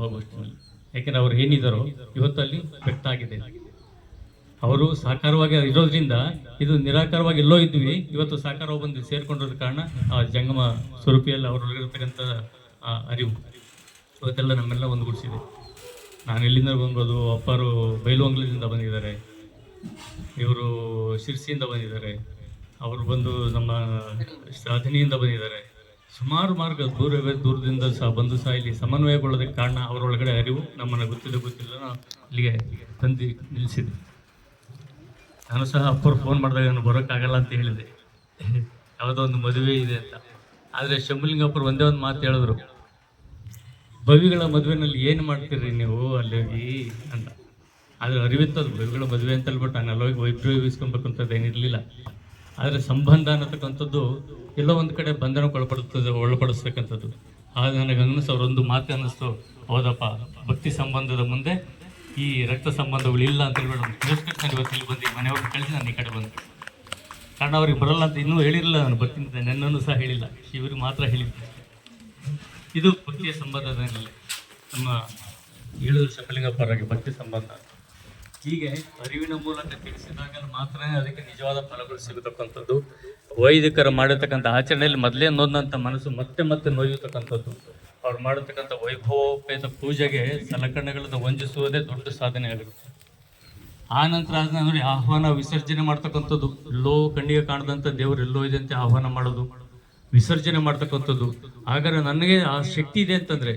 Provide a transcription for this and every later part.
ಸದ್ಭಾವಗೋಷ್ಠಿನಲ್ಲಿ ಯಾಕೆಂದರೆ ಅವ್ರು ಏನಿದ್ದಾರೋ ಇವತ್ತಲ್ಲಿ ವ್ಯಕ್ತ ಅವರು ಸಾಕಾರವಾಗಿ ಇರೋದ್ರಿಂದ ಇದು ನಿರಾಕಾರವಾಗಿ ಎಲ್ಲೋ ಇದ್ವಿ. ಇವತ್ತು ಸಾಕಾರವಾಗಿ ಬಂದು ಸೇರಿಕೊಂಡಿರೋ ಕಾರಣ ಆ ಜಂಗಮ ಸ್ವರೂಪಿಯಲ್ಲಿ ಅವರೊಳಗಿರ್ತಕ್ಕಂಥ ಆ ಅರಿವು ಇವತ್ತೆಲ್ಲ ನಮ್ಮೆಲ್ಲ ಒಂದುಗೂಡಿಸಿದೆ. ನಾನು ಎಲ್ಲಿಂದ ಬಂದ್ಬೋದು ಅಪ್ಪರು ಬೈಲುವಂಗ್ಲದಿಂದ ಬಂದಿದ್ದಾರೆ. ಇವರು ಶಿರ್ಸಿಯಿಂದ ಬಂದಿದ್ದಾರೆ. ಅವರು ಬಂದು ನಮ್ಮ ಸಾಧನೆಯಿಂದ ಬಂದಿದ್ದಾರೆ. ಸುಮಾರು ಮಾರ್ಗ ದೂರವೇ ದೂರದಿಂದ ಸಹ ಬಂದು ಸಹ ಇಲ್ಲಿ ಸಮನ್ವಯಗೊಳ್ಳೋದಕ್ಕೆ ಕಾರಣ ಅವರೊಳಗಡೆ ಅರಿವು ನಮ್ಮನ್ನು ಗೊತ್ತಿದೆ, ಗೊತ್ತಿಲ್ಲ. ಇಲ್ಲಿಗೆ ತಂದು ನಿಲ್ಲಿಸಿದೆ. ನಾನು ಸಹ ಅಪ್ಪರು ಫೋನ್ ಮಾಡಿದಾಗ ನಾನು ಬರೋಕ್ಕಾಗಲ್ಲ ಅಂತ ಹೇಳಿದೆ. ಯಾವುದೋ ಒಂದು ಮದುವೆ ಇದೆ ಅಂತ. ಆದರೆ ಶಂಭುಲಿಂಗಪ್ಪರು ಒಂದೇ ಒಂದು ಮಾತು ಹೇಳಿದ್ರು. ಬವಿಗಳ ಮದುವೆನಲ್ಲಿ ಏನು ಮಾಡ್ತೀರಿ ನೀವು ಅಲ್ಲಿ ಹೋಗಿ ಅಂತ. ಆದರೆ ಅರಿವಿತ್ತದು ಬವಿಗಳ ಮದುವೆ ಅಂತ ಹೇಳ್ಬಿಟ್ಟು ನಾನು ಅಲ್ಲಿ ಹೋಗಿ ವೈಭವೀಸ್ಕೊಬೇಕು ಅಂತದ್ದು ಏನಿರಲಿಲ್ಲ. ಆದರೆ ಸಂಬಂಧ ಅನ್ನತಕ್ಕಂಥದ್ದು ಎಲ್ಲೋ ಒಂದು ಕಡೆ ಬಂಧನಕ್ಕೆ ಒಳಪಡುತ್ತದೆ ಒಳಪಡಿಸ್ತಕ್ಕಂಥದ್ದು. ಆಗ ನನಗೆ ಅನ್ನಿಸ್ತು ಅವರೊಂದು ಮಾತು ಅನ್ನಿಸ್ತು, ಹೌದಪ್ಪ, ಭಕ್ತಿ ಸಂಬಂಧದ ಮುಂದೆ ಈ ರಕ್ತ ಸಂಬಂಧಗಳು ಇಲ್ಲ ಅಂತ ಹೇಳ್ಬಿಟ್ಟು ನಾನು ಇವತ್ತು ಇಲ್ಲಿ ಬಂದು ಮನೆಯವ್ರನ್ನ ಕಳಿಸಿ ನಾನು ಈ ಕಡೆ ಬಂದೆ. ಕಾರಣ ಅವ್ರಿಗೆ ಬರಲ್ಲ ಅಂತ ಇನ್ನೂ ಹೇಳಿರಲಿಲ್ಲ ನಾನು ಬರ್ತೀನಿ ನನ್ನನ್ನು ಸಹ ಹೇಳಿಲ್ಲ. ಇವ್ರಿಗೆ ಮಾತ್ರ ಹೇಳಿದ್ದೆ ಇದು ಭಕ್ತಿಯ ಸಂಬಂಧದಲ್ಲಿ ನಮ್ಮ ಏಳು ಶಕಲಿಂಗಪ್ಪರಾಗಿ ಭಕ್ತಿ ಸಂಬಂಧ. ಹೀಗೆ ಅರಿವಿನ ಮೂಲಕ ತಿಳಿಸಿದಾಗ ಮಾತ್ರ ಅದಕ್ಕೆ ನಿಜವಾದ ಫಲಗಳು ಸಿಗತಕ್ಕಂಥದ್ದು. ವೈದಿಕರು ಮಾಡಿರ್ತಕ್ಕಂಥ ಆಚರಣೆಯಲ್ಲಿ ಮೊದಲೇ ನೋಂದಂಥ ಮನಸ್ಸು ಮತ್ತೆ ಮತ್ತೆ ನೋಯುತಕ್ಕಂಥದ್ದು. ಅವ್ರು ಮಾಡಿರ್ತಕ್ಕಂಥ ವೈಭವೋಪೇತ ಪೂಜೆಗೆ ಸಲಕರಣೆಗಳನ್ನು ವಂಚಿಸುವುದೇ ದೊಡ್ಡ ಸಾಧನೆ ಆಗಿರುತ್ತೆ. ಆ ನಂತರ ಅದನ್ನ ನೋಡಿ ಆಹ್ವಾನ ವಿಸರ್ಜನೆ ಮಾಡ್ತಕ್ಕಂಥದ್ದು. ಎಲ್ಲೋ ಕಣ್ಣಿಗೆ ಕಾಣದಂಥ ದೇವರು ಎಲ್ಲೋ ಇದೆ ಅಂತ ಆಹ್ವಾನ ಮಾಡೋದು. ವಿಸರ್ಜನೆ ಮಾಡ್ತಕ್ಕಂಥದ್ದು. ಹಾಗಾದ್ರೆ ನನಗೆ ಆ ಶಕ್ತಿ ಇದೆ ಅಂತಂದ್ರೆ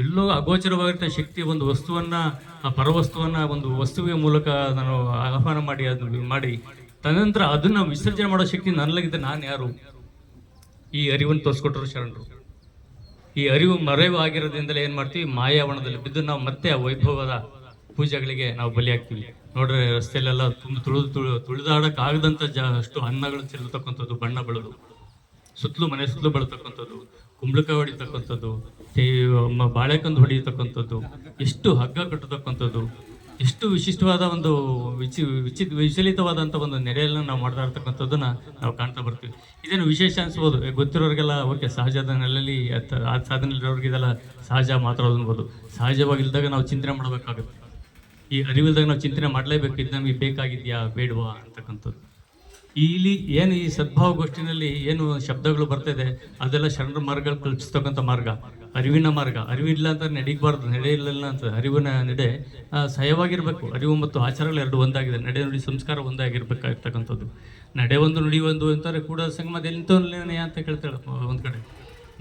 ಎಲ್ಲೋ ಅಗೋಚರವಾಗಿರ್ತ ಶಕ್ತಿ ಒಂದು ವಸ್ತುವನ್ನ, ಆ ಪರವಸ್ತುವನ್ನ ಒಂದು ವಸ್ತುವಿನ ಮೂಲಕ ನಾನು ಆಹ್ವಾನ ಮಾಡಿ ಅದನ್ನು ಮಾಡಿ, ತದನಂತರ ಅದನ್ನ ವಿಸರ್ಜನೆ ಮಾಡೋ ಶಕ್ತಿ ನನ್ನಲ್ಲಿದ್ದ ನಾನು ಯಾರು? ಈ ಅರಿವನ್ನು ತೋರಿಸ್ಕೊಟ್ರು ಶರಣರು. ಈ ಅರಿವು ಮರೆವು ಆಗಿರೋದ್ರಿಂದಲೇ ಏನ್ ಮಾಡ್ತೀವಿ? ಮಾಯಾವಣದಲ್ಲಿ ಬಿದ್ದು ನಾವು ಮತ್ತೆ ಆ ವೈಭವದ ಪೂಜೆಗಳಿಗೆ ನಾವು ಬಲಿಯಾಗ್ತೀವಿ. ನೋಡ್ರೆ, ರಸ್ತೆಯಲ್ಲೆಲ್ಲ ತುಂಬ ತುಳಿದು ತುಳು ತುಳಿದಾಡಕ್ ಆಗದಂತ ಜ, ಅಷ್ಟು ಅನ್ನಗಳು ಚೆಲ್ಲತಕ್ಕಂಥದ್ದು ಬಣ್ಣ ಬೆಳೆದು. ಸುತ್ತಲೂ ಮನೆ ಸುತ್ತಲೂ ಬೆಳತಕ್ಕಂಥದ್ದು, ಕುಂಬಳಕಾಯಿ ಹೊಡಿತಕ್ಕಂಥದ್ದು ಬಾಳೆಕಂದು ಹೊಡಿತಕ್ಕಂಥದ್ದು, ಎಷ್ಟು ಹಗ್ಗ ಕಟ್ಟತಕ್ಕಂಥದ್ದು, ಎಷ್ಟು ವಿಶಿಷ್ಟವಾದ ಒಂದು ವಿಚಿ ವಿಚಿ, ವಿಚಲಿತವಾದಂಥ ಒಂದು ನೆರೆಯನ್ನು ನಾವು ಮಾಡ್ತಾ ಇರ್ತಕ್ಕಂಥದ್ದನ್ನ ನಾವು ಕಾಣ್ತಾ ಬರ್ತೀವಿ. ಇದೇನು ವಿಶೇಷ ಅನಿಸ್ಬೋದು? ಗೊತ್ತಿರೋರಿಗೆಲ್ಲ ಓಕೆ ಸಹಜದ ನೆಲೆಯಲ್ಲಿ ಆ ಸಾಧನೆಯಲ್ಲಿರೋರಿಗೆ ಇದೆಲ್ಲ ಸಹಜ ಮಾತಾಡೋದು ಅನ್ಬೋದು. ಸಹಜವಾಗಿಲ್ದಾಗ ನಾವು ಚಿಂತನೆ ಮಾಡಬೇಕಾಗುತ್ತೆ. ಈ ಅರಿವಿಲ್ದಾಗ ನಾವು ಚಿಂತನೆ ಮಾಡಲೇಬೇಕು, ಇದು ನಮಗೆ ಬೇಕಾಗಿದೆಯಾ, ಬೇಡವಾ ಅಂತಕ್ಕಂಥದ್ದು. ಇಲ್ಲಿ ಏನು ಈ ಸದ್ಭಾವ ಗೋಷ್ಠಿನಲ್ಲಿ ಏನು ಶಬ್ದಗಳು ಬರ್ತಿದೆ, ಅದೆಲ್ಲ ಶರಣರ ಮಾರ್ಗಗಳು ಕಲ್ಪಿಸ್ತಕ್ಕಂಥ ಮಾರ್ಗ, ಅರಿವಿನ ಮಾರ್ಗ. ಅರಿವಿಲ್ಲ ಅಂತ ನಡೀಬಾರ್ದು ನಡೆಯಲಿಲ್ಲ ಅಂತ ಅರಿವಿನ ನಡೆ ಸಹಯವಾಗಿರಬೇಕು. ಅರಿವು ಮತ್ತು ಆಚಾರಗಳು ಎರಡು ಒಂದಾಗಿದೆ. ನಡೆ ನುಡಿ ಸಂಸ್ಕಾರ ಒಂದಾಗಿರ್ಬೇಕಾಗಿರ್ತಕ್ಕಂಥದ್ದು ನಡೆ ಒಂದು ನುಡಿ ಒಂದು ಅಂತಾರೆ, ಕೂಡ ಸಂಗಮದ ಎಂತನೇ ಅಂತ ಕೇಳ್ತಾಳೆ ಒಂದು ಕಡೆ.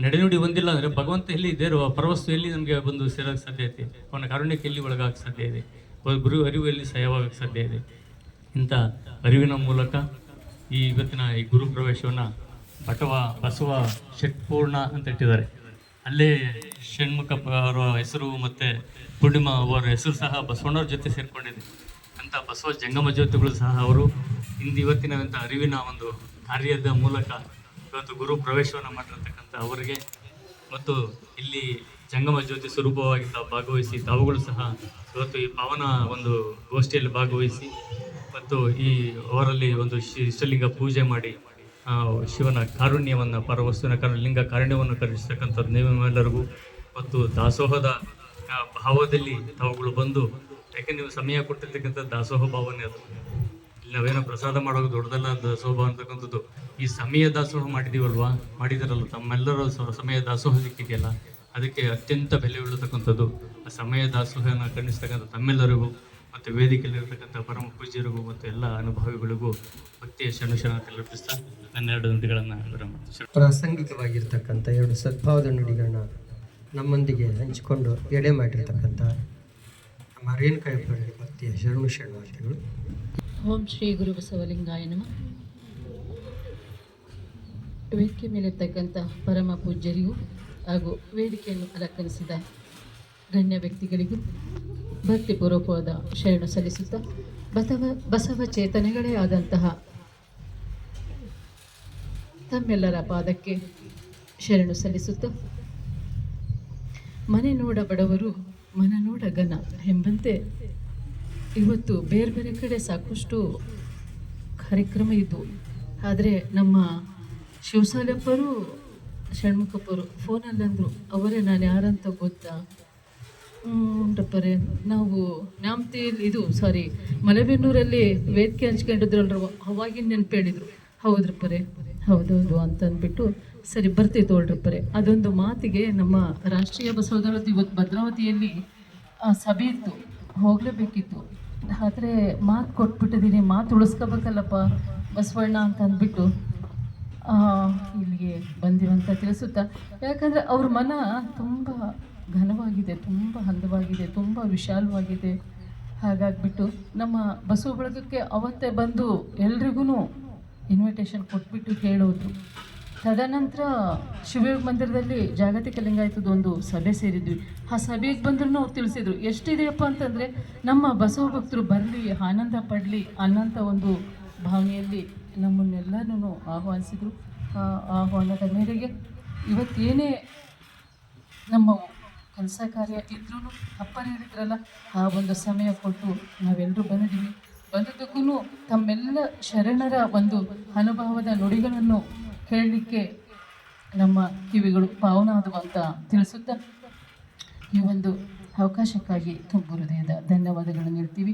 ನಡೆ ನುಡಿ ಒಂದಿಲ್ಲ ಅಂದರೆ ಭಗವಂತ ಎಲ್ಲಿ ಆ ಪರವಸ್ತು ಎಲ್ಲಿ ನಮಗೆ ಬಂದು ಸೇರೋಕ್ಕೆ ಸಾಧ್ಯ ಐತೆ? ಅವನ ಕಾರುಣ್ಯಕ್ಕೆ ಎಲ್ಲಿ ಒಳಗಾಗಕ್ಕೆ ಸಾಧ್ಯ ಇದೆ? ಗುರು ಅರಿವು ಎಲ್ಲಿ ಸಹಾಯವಾಗಕ್ಕೆ ಸಾಧ್ಯ ಇದೆ? ಇಂಥ ಅರಿವಿನ ಮೂಲಕ ಈ ಇವತ್ತಿನ ಈ ಗುರು ಪ್ರವೇಶವನ್ನು ಬಟವ ಬಸವ ಷಟ್ಪೂರ್ಣ ಅಂತ ಇಟ್ಟಿದ್ದಾರೆ. ಅಲ್ಲೇ ಷಣ್ಮುಖಪ್ಪ ಅವರ ಹೆಸರು ಮತ್ತು ಪೂರ್ಣಿಮಾ ಅವರ ಹೆಸರು ಸಹ ಬಸವಣ್ಣವ್ರ ಜೊತೆ ಸೇರಿಕೊಂಡಿದೆ. ಅಂಥ ಬಸವ ಜಂಗಮ ಜ್ಯೋತಿಗಳು ಸಹ ಅವರು ಇಂದು ಇವತ್ತಿನ ಅರಿವಿನ ಒಂದು ಕಾರ್ಯದ ಮೂಲಕ ಇವತ್ತು ಗುರು ಪ್ರವೇಶವನ್ನು ಮಾಡಿರ್ತಕ್ಕಂಥ ಅವರಿಗೆ ಮತ್ತು ಇಲ್ಲಿ ಜಂಗಮ ಜ್ಯೋತಿ ಸ್ವರೂಪವಾಗಿ ಭಾಗವಹಿಸಿ ತಾವುಗಳು ಸಹ ಇವತ್ತು ಈ ಪಾವನ ಒಂದು ಗೋಷ್ಠಿಯಲ್ಲಿ ಭಾಗವಹಿಸಿ ಮತ್ತು ಈ ಅವರಲ್ಲಿ ಒಂದು ಇಷ್ಟಲಿಂಗ ಪೂಜೆ ಮಾಡಿ ಶಿವನ ಕಾರುಣ್ಯವನ್ನು, ಪರವಸ್ತುವಿನ ಲಿಂಗ ಕಾರುಣ್ಯವನ್ನು ಕರುಣಿಸ್ತಕ್ಕಂಥದ್ದು ನೀವೆಲ್ಲರಿಗೂ ಮತ್ತು ದಾಸೋಹದ ಭಾವದಲ್ಲಿ ತಾವುಗಳು ಬಂದು, ಯಾಕೆ ನೀವು ಸಮಯ ಕೊಟ್ಟಿರ್ತಕ್ಕಂಥ ದಾಸೋಹ ಭಾವನೆ ಅದು? ಇಲ್ಲಿ ನಾವೇನೋ ಪ್ರಸಾದ ಮಾಡೋದು ದೊಡ್ಡದಲ್ಲ ದಾಸೋಹ ಅಂತಕ್ಕಂಥದ್ದು. ಈ ಸಮಯ ದಾಸೋಹ ಮಾಡಿದೀವಲ್ವಾ? ಮಾಡಿದಾರಲ್ಲ, ತಮ್ಮೆಲ್ಲರ ಸಮಯ ದಾಸೋಹ ಸಿಕ್ಕಿದೆಯಲ್ಲ? ಅದಕ್ಕೆ ಅತ್ಯಂತ ಬೆಲೆ ಬೀಳತಕ್ಕಂಥದ್ದು ಆ ಸಮಯ ದಾಸೋಹನ ಖಂಡಿಸ್ತಕ್ಕಂಥ ತಮ್ಮೆಲ್ಲರಿಗೂ ಮತ್ತು ವೇದಿಕೆಯಲ್ಲಿರ್ತಕ್ಕಂಥ ಪರಮ ಪೂಜ್ಯರಿಗೂ ಮತ್ತು ಎಲ್ಲ ಅನುಭವಿಗಳಿಗೂ ಭಕ್ತಿಯ ಲಭಿಸ್ತಾ ನನ್ನ ಎರಡು ನುಡಿಗಳನ್ನು ವಿರಾಮ ಪ್ರಾಸಂಗಿಕವಾಗಿರ್ತಕ್ಕಂಥ ಎರಡು ಸದ್ಭಾವದ ನುಡಿಗಳನ್ನ ನಮ್ಮೊಂದಿಗೆ ಹಂಚಿಕೊಂಡು ಎಡೆ ಮಾಡಿರ್ತಕ್ಕಂಥ ನಮ್ಮ ರೇಣುಕಾಯಪ್ಪರಿಗೆ ಭಕ್ತಿಯ ಶರಣು ಶರಣಾರ್ಥಿಗಳು. ಓಂ ಶ್ರೀ ಗುರು ಬಸವಲಿಂಗಾಯ ನಮ. ವೇದಿಕೆ ಮೇಲಿರ್ತಕ್ಕಂಥ ಪರಮ ಪೂಜ್ಯರಿಗೂ ಹಾಗೂ ವೇದಿಕೆಯನ್ನು ಅಲಂಕರಿಸಿದ ಗಣ್ಯ ವ್ಯಕ್ತಿಗಳಿಗೂ ಭಕ್ತಿಪೂರ್ವಕವಾದ ಶರಣ ಸಲ್ಲಿಸುತ್ತಾ ಬಸವ ಬಸವ ಚೇತನೆಗಳೇ ಆದಂತಹ ತಮ್ಮೆಲ್ಲರ ಪಾದಕ್ಕೆ ಶರಣು ಸಲ್ಲಿಸುತ್ತಾ ಮನೆ ನೋಡ ಬಡವರು, ಮನ ನೋಡ ಘನ ಎಂಬಂತೆ ಇವತ್ತು ಬೇರೆ ಬೇರೆ ಕಡೆ ಸಾಕಷ್ಟು ಕಾರ್ಯಕ್ರಮ ಇದ್ದವು ಆದರೆ ನಮ್ಮ ಶಿವಸಾಲಪ್ಪರು ಷಣ್ಮುಖಪ್ಪರು ಫೋನಲ್ಲಂದರು ಅವರೇ ನಾನು ಯಾರಂತ ಗೊತ್ತಾ? ಹ್ಞೂನ್ರಪ್ಪರೇ ನಾವು ನ್ಯಾಮತಿಯಲ್ಲಿ ಇದು ಸಾರಿ ಮಲೆಬೆನ್ನೂರಲ್ಲಿ ವೇದಿಕೆ ಹಂಚ್ಕೊಂಡಿದ್ರಲ್ರ ಅವಾಗಿನ ನೆನಪು ಹೇಳಿದ್ರು ಹೌದ್ರಪ್ಪರೇ ಹೌದೌದು ಅಂತ ಅಂದ್ಬಿಟ್ಟು ಸರಿ, ಬರ್ತೀವಿ ತೋಳ್ರಪ್ಪರೇ ಅದೊಂದು ಮಾತಿಗೆ ನಮ್ಮ ರಾಷ್ಟ್ರೀಯ ಬಸವದಳದ್ದು ಇವತ್ತು ಭದ್ರಾವತಿಯಲ್ಲಿ ಸಭೆ ಇತ್ತು. ಹೋಗಲೇಬೇಕಿತ್ತು. ಆದರೆ ಮಾತು ಕೊಟ್ಬಿಟ್ಟಿದ್ದೀನಿ ಮಾತು ಉಳಿಸ್ಕೋಬೇಕಲ್ಲಪ್ಪ, ಬಸವಣ್ಣ ಅಂತ ಅಂದ್ಬಿಟ್ಟು ಇಲ್ಲಿಗೆ ಬಂದಿರುವಂತ ತಿಳಿಸುತ್ತಾ. ಯಾಕಂದರೆ ಅವ್ರ ಮನ ತುಂಬ ಘನವಾಗಿದೆ, ತುಂಬ ಹಂದವಾಗಿದೆ, ತುಂಬ ವಿಶಾಲವಾಗಿದೆ. ಹಾಗಾಗ್ಬಿಟ್ಟು ನಮ್ಮ ಬಸವ ಬಳಗಕ್ಕೆ ಅವತ್ತೇ ಬಂದು ಎಲ್ರಿಗೂ ಇನ್ವಿಟೇಷನ್ ಕೊಟ್ಬಿಟ್ಟು ಹೇಳೋದು. ತದನಂತರ ಶಿವಯೋಗ ಮಂದಿರದಲ್ಲಿ ಜಾಗತಿಕ ಲಿಂಗಾಯತದ ಒಂದು ಸಭೆ ಸೇರಿದ್ವಿ. ಆ ಸಭೆಗೆ ಬಂದ್ರೂ ಅವ್ರು ತಿಳಿಸಿದ್ರು, ಎಷ್ಟಿದೆಯಪ್ಪ ಅಂತಂದರೆ ನಮ್ಮ ಬಸವ ಭಕ್ತರು ಬರಲಿ, ಆನಂದ ಪಡಲಿ ಅನ್ನೋಂಥ ಒಂದು ಭಾವನೆಯಲ್ಲಿ ನಮ್ಮನ್ನೆಲ್ಲನೂ ಆಹ್ವಾನಿಸಿದರು. ಆಹ್ವಾನದ ಮೇರೆಗೆ ಇವತ್ತೇನೇ ನಮ್ಮ ಕೆಲಸ ಕಾರ್ಯ ಇದ್ರೂ ಅಪ್ಪರು ಹೇಳಿದ್ರಲ್ಲ ಆ ಒಂದು ಸಮಯ ಕೊಟ್ಟು ನಾವೆಲ್ಲರೂ ಬಂದಿದ್ದೀವಿ. ಬಂದದ್ದಕ್ಕೂ ತಮ್ಮೆಲ್ಲ ಶರಣರ ಒಂದು ಅನುಭವದ ನುಡಿಗಳನ್ನು ಹೇಳಲಿಕ್ಕೆ ನಮ್ಮ ಕಿವಿಗಳು ಪಾವನ ಅಂತ ತಿಳಿಸುತ್ತಾ ಈ ಒಂದು ಅವಕಾಶಕ್ಕಾಗಿ ತುಂಬ ಹೃದಯದ ಧನ್ಯವಾದಗಳನ್ನು ನೀಡ್ತೀವಿ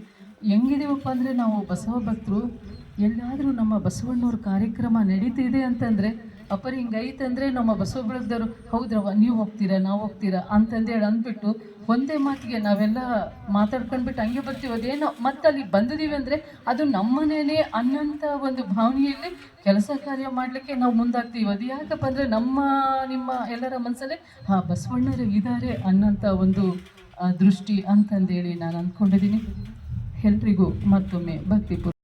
ಹೆಂಗಿದೀವಪ್ಪ ಅಂದರೆ ನಾವು ಬಸವ ಭಕ್ತರು, ಎಲ್ಲಾದರೂ ನಮ್ಮ ಬಸವಣ್ಣವ್ರ ಕಾರ್ಯಕ್ರಮ ನಡೀತಿದೆ ಅಂತಂದರೆ ಅಪ್ಪರಿ ಹಿಂಗೈತಂದರೆ ನಮ್ಮ ಬಸವ ಹೌದ್ರವ್ವ ಹೌದ್ರವ ನೀವು ಹೋಗ್ತೀರಾ, ನಾವು ಹೋಗ್ತೀರಾ? ಅಂತಂದೇಳಿ ಅಂದ್ಬಿಟ್ಟು ಒಂದೇ ಮಾತಿಗೆ ನಾವೆಲ್ಲ ಮಾತಾಡ್ಕೊಂಡ್ಬಿಟ್ಟು ಹಂಗೆ ಬರ್ತೀವಿ. ಅದೇನೋ ಮತ್ತೆ ಅಲ್ಲಿ ಬಂದಿದ್ದೀವಿ ಅಂದರೆ ಅದು ನಮ್ಮನೇನೆ ಅನ್ನೋಂಥ ಒಂದು ಭಾವನೆಯಲ್ಲಿ ಕೆಲಸ ಕಾರ್ಯ ಮಾಡಲಿಕ್ಕೆ ನಾವು ಮುಂದಾಗ್ತೀವಿ. ಅದು ಯಾಕಪ್ಪ ಅಂದರೆ ನಮ್ಮ, ನಿಮ್ಮ ಎಲ್ಲರ ಮನಸ್ಸಲ್ಲೇ ಹಾಂ, ಬಸವಣ್ಣರು ಇದ್ದಾರೆ ಅನ್ನೋಂಥ ಒಂದು ದೃಷ್ಟಿ ಅಂತಂದೇಳಿ ನಾನು ಅಂದ್ಕೊಂಡಿದ್ದೀನಿ. ಎಲ್ರಿಗೂ ಮತ್ತೊಮ್ಮೆ ಭಕ್ತಿಪೂರ್ವ